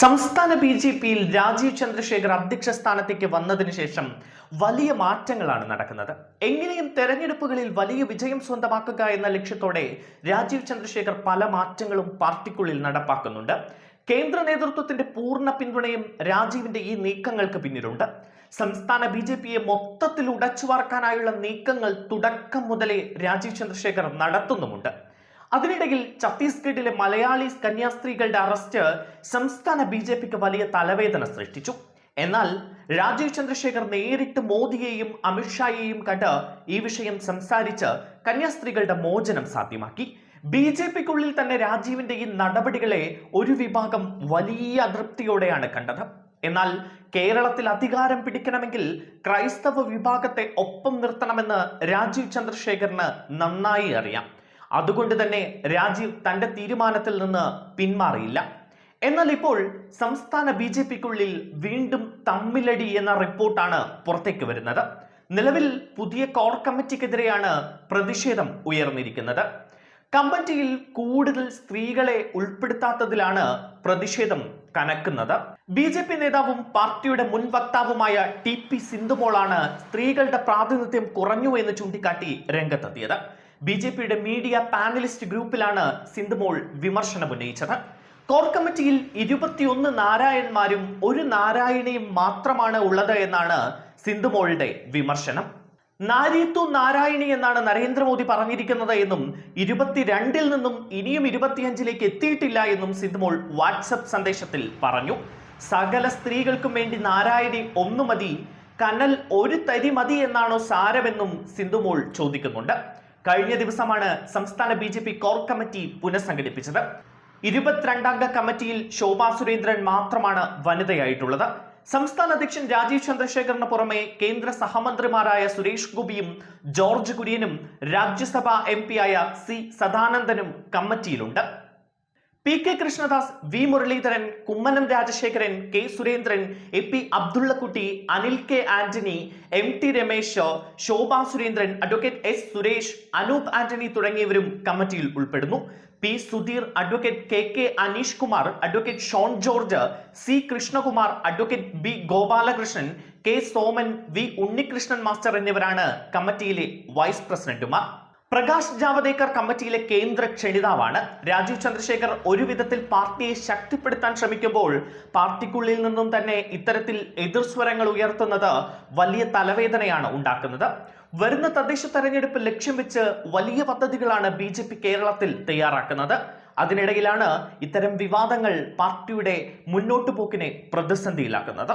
സംസ്ഥാന B J പിയിൽ രാജീവ് ചന്ദ്രശേഖർ അധ്യക്ഷ സ്ഥാനത്തേക്ക് വന്നതിന് ശേഷം വലിയ മാറ്റങ്ങളാണ് നടക്കുന്നത്. എങ്ങനെയും തെരഞ്ഞെടുപ്പുകളിൽ വലിയ വിജയം സ്വന്തമാക്കുക എന്ന ലക്ഷ്യത്തോടെ രാജീവ് ചന്ദ്രശേഖർ പല മാറ്റങ്ങളും പാർട്ടിക്കുള്ളിൽ നടപ്പാക്കുന്നുണ്ട്. കേന്ദ്ര നേതൃത്വത്തിന്റെ പൂർണ പിന്തുണയും രാജീവിന്റെ ഈ നീക്കങ്ങൾക്ക് പിന്നിലുണ്ട്. സംസ്ഥാന ബി ജെ പിയെ മൊത്തത്തിൽ ഉടച്ചുവാർക്കാനായുള്ള നീക്കങ്ങൾ തുടക്കം മുതലേ രാജീവ് ചന്ദ്രശേഖർ നടത്തുന്നുമുണ്ട്. അതിനിടയിൽ ഛത്തീസ്ഗഡിലെ മലയാളി കന്യാസ്ത്രീകളുടെ അറസ്റ്റ് സംസ്ഥാന ബി ജെ പിക്ക് വലിയ തലവേദന സൃഷ്ടിച്ചു. എന്നാൽ രാജീവ് ചന്ദ്രശേഖർ നേരിട്ട് മോദിയെയും അമിത്ഷായെയും കണ്ട് ഈ വിഷയം സംസാരിച്ച് കന്യാസ്ത്രീകളുടെ മോചനം സാധ്യമാക്കി. ബി ജെ പിക്കുള്ളിൽ തന്നെ രാജീവിന്റെ ഈ നടപടികളെ ഒരു വിഭാഗം വലിയ അതൃപ്തിയോടെയാണ് കണ്ടത്. എന്നാൽ കേരളത്തിൽ അധികാരം പിടിക്കണമെങ്കിൽ ക്രൈസ്തവ വിഭാഗത്തെ ഒപ്പം നിർത്തണമെന്ന് രാജീവ് ചന്ദ്രശേഖറിന് നന്നായി അറിയാം. അതുകൊണ്ട് തന്നെ രാജീവ് തന്റെ തീരുമാനത്തിൽ നിന്ന് പിന്മാറിയില്ല. എന്നാൽ ഇപ്പോൾ സംസ്ഥാന ബി ജെ പിക്കുള്ളിൽ വീണ്ടും തമ്മിലടി എന്ന റിപ്പോർട്ടാണ് പുറത്തേക്ക് വരുന്നത്. നിലവിൽ പുതിയ കോർ കമ്മിറ്റിക്കെതിരെയാണ് പ്രതിഷേധം ഉയർന്നിരിക്കുന്നത്. കമ്മിറ്റിയിൽ കൂടുതൽ സ്ത്രീകളെ ഉൾപ്പെടുത്താത്തതിലാണ് പ്രതിഷേധം കനക്കുന്നത്. ബി ജെ പി നേതാവും പാർട്ടിയുടെ മുൻ വക്താവുമായ ടി പി സിന്ധുമോളാണ് സ്ത്രീകളുടെ പ്രാതിനിധ്യം കുറഞ്ഞു എന്ന് ചൂണ്ടിക്കാട്ടി രംഗത്തെത്തിയത്. ബി ജെ പിയുടെ മീഡിയ പാനലിസ്റ്റ് ഗ്രൂപ്പിലാണ് സിന്ധുമോൾ വിമർശനം ഉന്നയിച്ചത്. കോർ കമ്മിറ്റിയിൽ ഇരുപത്തിയൊന്ന് നാരായണന്മാരും ഒരു നാരായണിയും മാത്രമാണ് ഉള്ളത് എന്നാണ് സിന്ധുമോളുടെ വിമർശനം. നാരീത്തു നാരായണി എന്നാണ് നരേന്ദ്രമോദി പറഞ്ഞിരിക്കുന്നത് എന്നും ഇരുപത്തിരണ്ടിൽ നിന്നും ഇനിയും ഇരുപത്തിയഞ്ചിലേക്ക് എത്തിയിട്ടില്ല എന്നും സിന്ധുമോൾ വാട്സപ്പ് സന്ദേശത്തിൽ പറഞ്ഞു. സകല സ്ത്രീകൾക്കും വേണ്ടി നാരായണി ഒന്നു മതി കനൽ ഒരു തരി മതി എന്നാണോ സാരമെന്നും സിന്ധുമോൾ ചോദിക്കുന്നുണ്ട്. കഴിഞ്ഞ ദിവസമാണ് സംസ്ഥാന B J P core committee പുനഃസംഘടിപ്പിച്ചത്. ഇരുപത്തിരണ്ടംഗ കമ്മിറ്റിയിൽ ശോഭാ സുരേന്ദ്രൻ മാത്രമാണ് വനിതയായിട്ടുള്ളത്. സംസ്ഥാന അധ്യക്ഷൻ രാജീവ് ചന്ദ്രശേഖറിന് പുറമെ കേന്ദ്ര സഹമന്ത്രിമാരായ സുരേഷ് ഗോപിയും ജോർജ് കുര്യനും രാജ്യസഭാ എം ആയ സി സദാനന്ദനും കമ്മിറ്റിയിലുണ്ട്. P K Krishnadas V Muraleedharan Kummanam Rajasekharan K Surendran A P Abdullakutty Anil K Antony M T Ramesh Shobha Surendran advocate S Suresh Anoop Antony തുടങ്ങിയവരും കമ്മിറ്റിയിൽ ഉൾപ്പെടുന്നു. P Sudheer advocate K K Aneesh Kumar advocate Shone George C Krishnakumar advocate B Gopalakrishnan K Soman V Unnikrishnan master എന്നിവരാണ് കമ്മിറ്റിയിലെ vice പ്രസിഡന്റുമാർ. പ്രകാശ് ജാവദേക്കർ കമ്മിറ്റിയിലെ കേന്ദ്ര ക്ഷണിതാവാണ്. രാജീവ് ചന്ദ്രശേഖർ ഒരു വിധത്തിൽ പാർട്ടിയെ ശക്തിപ്പെടുത്താൻ ശ്രമിക്കുമ്പോൾ പാർട്ടിക്കുള്ളിൽ നിന്നും തന്നെ ഇത്തരത്തിൽ എതിർസ്വരങ്ങൾ ഉയർത്തുന്നത് വലിയ തലവേദനയാണ് ഉണ്ടാക്കുന്നത്. വരുന്ന തദ്ദേശ തെരഞ്ഞെടുപ്പ് ലക്ഷ്യം വെച്ച് വലിയ പദ്ധതികളാണ് ബി ജെ പി കേരളത്തിൽ തയ്യാറാക്കുന്നത്. അതിനിടയിലാണ് ഇത്തരം വിവാദങ്ങൾ പാർട്ടിയുടെ മുന്നോട്ടുപോക്കിനെ പ്രതിസന്ധിയിലാക്കുന്നത്.